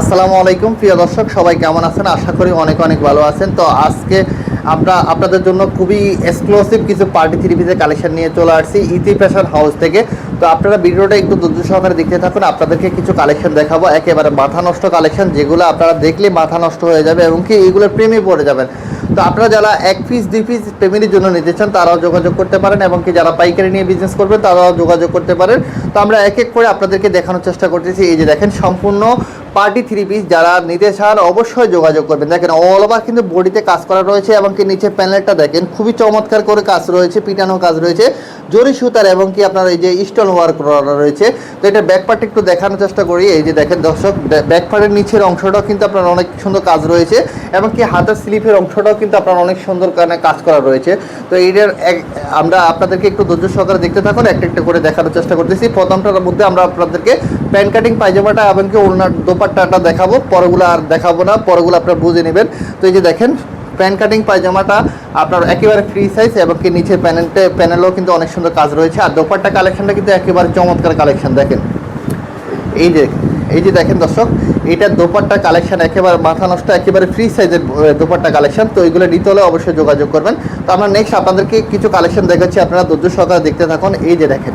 আসসালামু আলাইকুম, প্রিয় দর্শক, সবাই কেমন আছেন? আশা করি অনেক অনেক ভালো আছেন। তো আজকে আমরা আপনাদের জন্য খুবই এক্সক্লুসিভ কিছু পার্টি থ্রি পিসের কালেকশন নিয়ে চলে আসছি ইতি ফ্যাশন হাউস থেকে। তো আপনারা ভিডিওটা একটু ধৈর্য সহকারে দেখতে থাকুন, আপনাদেরকে কিছু কালেকশন দেখাবো। একেবারে মাথা নষ্ট কালেকশন যেগুলো আপনারা দেখলে মাথা নষ্ট হয়ে যাবে এবং কি এইগুলোর প্রেমে পড়ে যাবেন। তো আপনারা যারা এক পিস দুই পিস ফ্যামিলির জন্য নিতে চান, তারাও যোগাযোগ করতে পারেন এবং কি যারা পাইকারি নিয়ে বিজনেস করবেন, তারাও যোগাযোগ করতে পারেন। তো আমরা এক এক করে আপনাদেরকে দেখানোর চেষ্টা করতেছি। এই যে দেখেন, সম্পূর্ণ পার্টি থ্রি পিস যারা নিতে চান অবশ্যই যোগাযোগ করবেন। দেখেন অল ওভার কিন্তু বডিতে কাজ করা রয়েছে এবং কি নিচে প্যানেলটা দেখেন, খুবই চমৎকার করে কাজ রয়েছে, পিটানো কাজ রয়েছে, জরি সুতার এবং কি আপনার এই যে স্টোন ওয়ার্ক করা রয়েছে। তো এটা ব্যাক পার্ট একটু দেখানোর চেষ্টা করি। এই যে দেখেন, দর্শক ব্যাক পার্টের নিচের অংশটাও কিন্তু আপনার অনেক সুন্দর কাজ রয়েছে এবং কি হাতের স্লিপের অংশটাও কিন্তু আপনার অনেক সুন্দর কারণে কাজ করা রয়েছে। তো এইটার এক আমরা আপনাদেরকে একটু ধৈর্য সহকারে দেখতে থাকুন একটা একটা করে দেখানোর চেষ্টা করতেছি। প্রথমটার মধ্যে আমরা আপনাদেরকে প্যান্ট কাটিং পায়জামাটা এবং কি ওনার দোপাট্টাটা দেখাবো। পরগুলো আর দেখাবো না, পরগুলো আপনারা বুঝে নেবেন। তো এই যে দেখেন প্যান্ট কাটিং পায়জামাটা আপনার একেবারে ফ্রি সাইজ এবং কি নিচের প্যানেলটে, প্যানেলও কিন্তু অনেক সুন্দর কাজ রয়েছে। আর দোপাট্টা কালেকশনটা কিন্তু একেবারে চমৎকার কালেকশন, দেখেন। এই যে এই যে দেখেন দর্শক, এটা দোপাট্টা কালেকশন একেবারে মাথা নষ্ট, একেবারে ফ্রি সাইজের দোপাট্টা কালেকশন। তো এইগুলো নিতে হলে অবশ্যই যোগাযোগ করবেন। তো আমরা নেক্সট আপনাদেরকে কিছু কালেকশন দেখাচ্ছি, আপনারা ধৈর্য সহকারে দেখতে থাকুন। এই যে দেখেন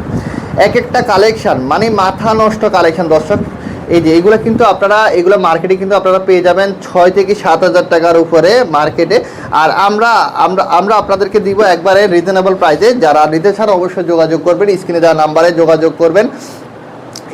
এক একটা কালেকশন মানে মাথা নষ্ট কালেকশন দর্শক। এই যে এইগুলো কিন্তু আপনারা, এগুলো মার্কেটে কিন্তু আপনারা পেয়ে যাবেন ছয় থেকে সাত হাজার টাকার উপরে মার্কেটে আর আমরা আমরা আমরা আপনাদেরকে দিব একবারে রিজনেবল প্রাইসে যারা নিতে চান অবশ্যই যোগাযোগ করবেন স্ক্রিনে দেওয়া নাম্বারে যোগাযোগ করবেন।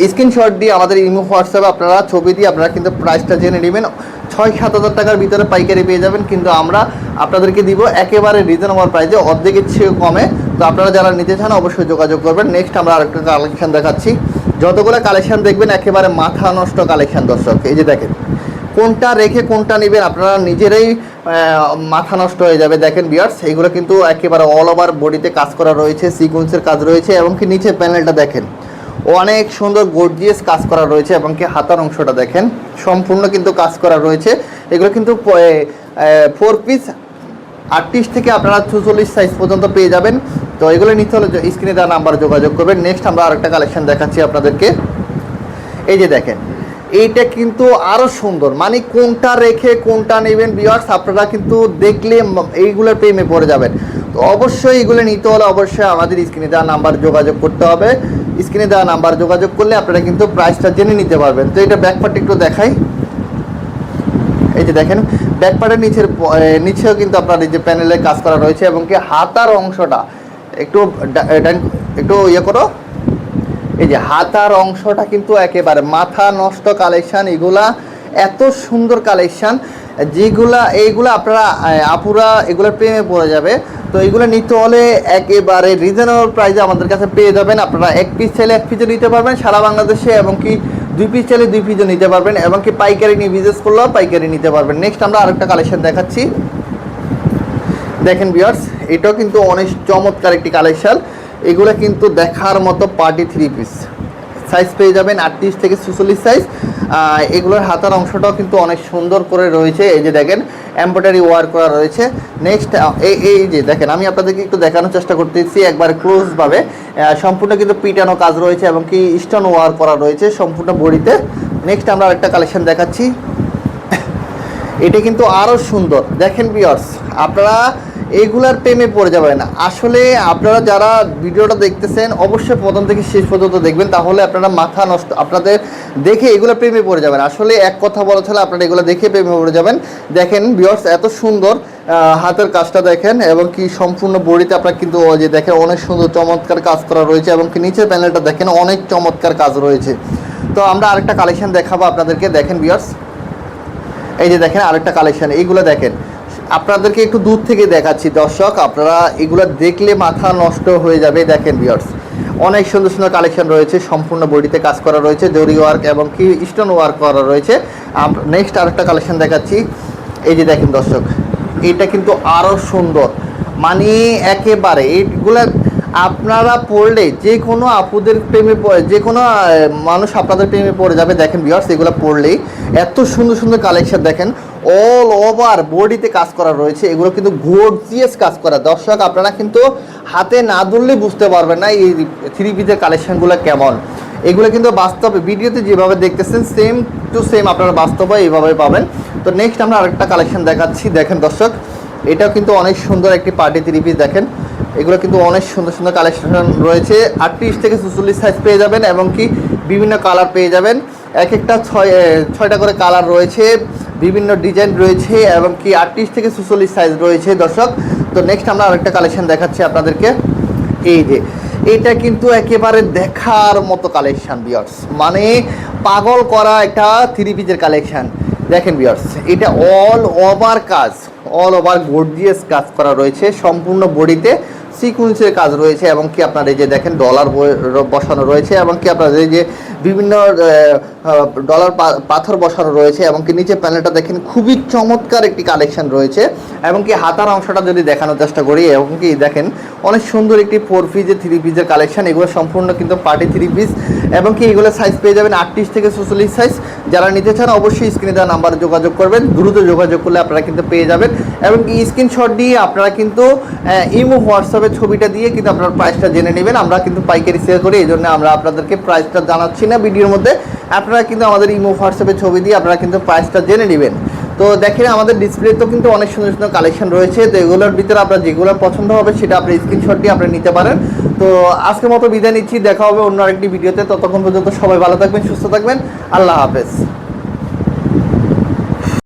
স্ক্রিনশট দিয়ে আমাদের ইমো হোয়াটসঅ্যাপে আপনারা ছবি দিয়ে আপনারা কিন্তু প্রাইসটা জেনে নেবেন। ছয়, সাত হাজার টাকার ভিতরে পাইকারি পেয়ে যাবেন। কিন্তু আমরা আপনাদেরকে দিব একেবারে রিজনেবল প্রাইসে অর্ধেকের চেয়ে কমে। তো আপনারা যারা নিতে চান অবশ্যই যোগাযোগ করবেন। নেক্সট আমরা আরেকটা কালেকশন দেখাচ্ছি। যতগুলো কালেকশন দেখবেন একেবারে মাথা নষ্ট কালেকশন দর্শক। এই যে দেখেন, কোনটা রেখে কোনটা নেবেন আপনারা নিজেরাই মাথা নষ্ট হয়ে যাবে। দেখেন বিয়ার্স এইগুলো কিন্তু একেবারে অল ওভার বডিতে কাজ করা রয়েছে সিকুয়েন্সের কাজ রয়েছে, এবং কি নিচে প্যানেলটা দেখেন, অনেক সুন্দর গর্জিয়াস কাজ করা রয়েছে, এবং কি হাতার অংশটা দেখেন, সম্পূর্ণ কিন্তু কাজ করা রয়েছে। এগুলো কিন্তু ফোর পিস আটত্রিশ থেকে আপনারা চুচল্লিশ সাইজ পর্যন্ত পেয়ে যাবেন। তো এগুলো নিতে হলে স্ক্রিনে দেওয়া নাম্বার যোগাযোগ করবেন। নেক্সট আমরা আরেকটা কালেকশন দেখাচ্ছি আপনাদেরকে। এই যে দেখেন, এইটা কিন্তু আরও সুন্দর। মানে কোনটা রেখে কোনটা নেবেন বিয়ার্স আপনারা কিন্তু দেখলে এইগুলোর প্রেমে পড়ে যাবেন। তো অবশ্যই এগুলো নিতে হলে অবশ্যই আমাদের স্ক্রিনে দেওয়া নাম্বার যোগাযোগ করতে হবে। স্ক্রিনে দেওয়া নাম্বার যোগাযোগ করলে আপনারা কিন্তু প্রাইসটা জেনে নিতে পারবেন। তো এটা ব্যাকপার্ট একটু দেখাই। এই যে দেখেন ব্যাকপার্টের নিচের নিচেও কিন্তু আপনার এই যে প্যানেলে কাজ করা রয়েছে এবং কি হাতার অংশটা, একটু একটু ইয়ে করো। এই যে হাতার অংশটা কিন্তু একেবারে মাথা নষ্ট কালেকশান, এগুলা এত সুন্দর কালেকশান, যেগুলা, এইগুলো আপনারা আপুরা এগুলোর প্রেমে পড়ে যাবে। তো এইগুলো নিতে হলে একেবারে রিজনেবল প্রাইসে আমাদের কাছে পেয়ে যাবেন। আপনারা এক পিস চাইলে এক পিসও নিতে পারবেন সারা বাংলাদেশে এবং কি দুই পিস চাইলে দুই পিসও নিতে পারবেন এবং কি পাইকারি নিয়ে বিজনেস করলেও পাইকারি নিতে পারবেন। নেক্সট আমরা আরেকটা কালেকশন দেখাচ্ছি। দেখেন বিয়ার্স এটাও কিন্তু অনেক চমৎকার একটি কালেকশান এগুলো কিন্তু দেখার মতো পার্টি থ্রি পিস সাইজ পেয়ে যাবেন আটত্রিশ থেকে চুচল্লিশ সাইজ এগুলোর হাতার অংশটাও কিন্তু অনেক সুন্দর করে রয়েছে। এই যে দেখেন এম্ব্রয়ডারি ওয়ার করা রয়েছে। নেক্সট এই যে দেখেন, আমি আপনাদেরকে একটু দেখানোর চেষ্টা করতেছি একবার ক্লোজভাবে সম্পূর্ণ কিন্তু পিটানো কাজ রয়েছে এবং কি স্টোন ওয়ার করা রয়েছে সম্পূর্ণ বডিতে। নেক্সট আমরা আরেকটা কালেকশন দেখাচ্ছি। এটা কিন্তু আরও সুন্দর। দেখেন বিয়ার্স আপনারা এইগুলার প্রেমে পড়ে যাবেন আসলে আপনারা যারা ভিডিওটা দেখতেছেন, অবশ্যই প্রথম থেকে শেষ পর্যন্ত দেখবেন, তাহলে আপনারা মাথা নষ্ট, আপনাদের দেখে এগুলো প্রেমে পড়ে যাবেন। আসলে এক কথা বলা হলে আপনারা এগুলো দেখে প্রেমে পড়ে যাবেন। দেখেন বিয়ার্স এত সুন্দর হাতের কাজটা দেখেন এবং কি সম্পূর্ণ বডিতে আপনারা কিন্তু যে দেখেন অনেক সুন্দর চমৎকার কাজ করা রয়েছে এবং কি নিচের প্যানেলটা দেখেন অনেক চমৎকার কাজ রয়েছে। তো আমরা আরেকটা কালেকশন দেখাবো আপনাদেরকে। দেখেন বিয়ার্স এই যে দেখেন আরেকটা কালেকশন এইগুলো দেখেন। আপনাদেরকে একটু দূর থেকে দেখাচ্ছি, দর্শক। আপনারা এগুলো দেখলে মাথা নষ্ট হয়ে যাবে, দেখেন বিয়ার্স অনেক সুন্দর সুন্দর কালেকশন রয়েছে, সম্পূর্ণ বডিতে কাজ করা রয়েছে জরি ওয়ার্ক এবং কি স্টোন ওয়ার্ক করা রয়েছে। নেক্সট আরেকটা কালেকশন দেখাচ্ছি। এই যে দেখেন দর্শক, এটা কিন্তু আরও সুন্দর। মানে একেবারে এইগুলা আপনারা পড়লে যে কোনো আপুদের প্রেমে পড়ে, যে কোনো মানুষ আপনাদের প্রেমে পড়ে যাবে। দেখেন বিয়ার্স এগুলো পড়লেই এত সুন্দর সুন্দর কালেকশন দেখেন। অল ওভার বডিতে কাজ করা রয়েছে। এগুলো কিন্তু গর্জিয়াস কাজ করা। দর্শক, আপনারা কিন্তু হাতে না ধরলে বুঝতে পারবেন না এই থ্রি পিসের কালেকশানগুলো কেমন। এগুলো কিন্তু বাস্তবে, ভিডিওতে যেভাবে দেখতেছেন সেম টু সেম আপনারা বাস্তবে এইভাবে পাবেন। তো নেক্সট আমরা আরেকটা কালেকশন দেখাচ্ছি। দেখেন দর্শক, এটাও কিন্তু অনেক সুন্দর একটি পার্টি থ্রি পিস দেখেন। এগুলো কিন্তু অনেক সুন্দর সুন্দর কালেকশন রয়েছে। আটত্রিশ থেকে চুচল্লিশ সাইজ পেয়ে যাবেন এবং কি বিভিন্ন কালার পেয়ে যাবেন। এক একটা ছয় ছয়টা করে কালার রয়েছে। বিভিন্ন ডিজাইন রয়েছে এবং কি আটত্রিশ থেকে চুচল্লিশ সাইজ রয়েছে, দর্শক। তো নেক্সট আমরা আরেকটা কালেকশন দেখাচ্ছি আপনাদেরকে। এই যে, এটা কিন্তু একেবারে দেখার মতো কালেকশান বিয়ার্স মানে পাগল করা একটা থ্রি পিসের কালেকশান দেখেন বিয়ার্স এটা অল ওভার কাজ অল ওভার গর্জিয়াস কাজ করা রয়েছে। সম্পূর্ণ বডিতে সিকুয়েন্সের কাজ রয়েছে এবং কি আপনার এই যে দেখেন ডলার বসানো রয়েছে এবং কি আপনার এই যে বিভিন্ন ডলার পাথর বসানো রয়েছে এবং কি নিচে প্যানেলটা দেখেন খুবই চমৎকার একটি কালেকশন রয়েছে এবং কি হাতার অংশটা যদি দেখানোর চেষ্টা করি এবং কি দেখেন অনেক সুন্দর একটি ফোর পিসের থ্রি পিজের কালেকশন এগুলো সম্পূর্ণ কিন্তু পার্টি থ্রি পিস এবং কি এগুলো সাইজ পেয়ে যাবেন আটত্রিশ থেকে চল্লিশ সাইজ যারা নিতে চান অবশ্যই স্ক্রিনে দেওয়া নাম্বারে যোগাযোগ করবেন, দ্রুত যোগাযোগ করলে আপনারা কিন্তু পেয়ে যাবেন এবং কি স্ক্রিনশট দিয়ে আপনারা কিন্তু ইমো, হোয়াটসঅ্যাপে ছবিটা দিয়ে, কিন্তু আপনার প্রাইসটা জেনে নেবেন। আমরা কিন্তু পাইকারি সেল করি, এই জন্য আমরা আপনাদেরকে প্রাইসটা জানাচ্ছি না ভিডিওর মধ্যে। আপনারা কিন্তু আমাদের ইমো হোয়াটসঅ্যাপে ছবি দিয়ে আপনারা কিন্তু প্রাইসটা জেনে নেবেন। তো দেখেন, আমাদের ডিসপ্লে তো কিন্তু অনেক সুন্দর সুন্দর কালেকশন রয়েছে। তো এগুলোর ভিতরে আপনার যেগুলো পছন্দ হবে, সেটা আপনি স্ক্রিনশট দিয়ে আপনি নিতে পারেন। তো আজকের মতো বিদায় নিচ্ছি। দেখা হবে অন্য আরেকটি ভিডিওতে। ততক্ষণ পর্যন্ত সবাই ভালো থাকবেন, সুস্থ থাকবেন। আল্লাহ হাফেজ।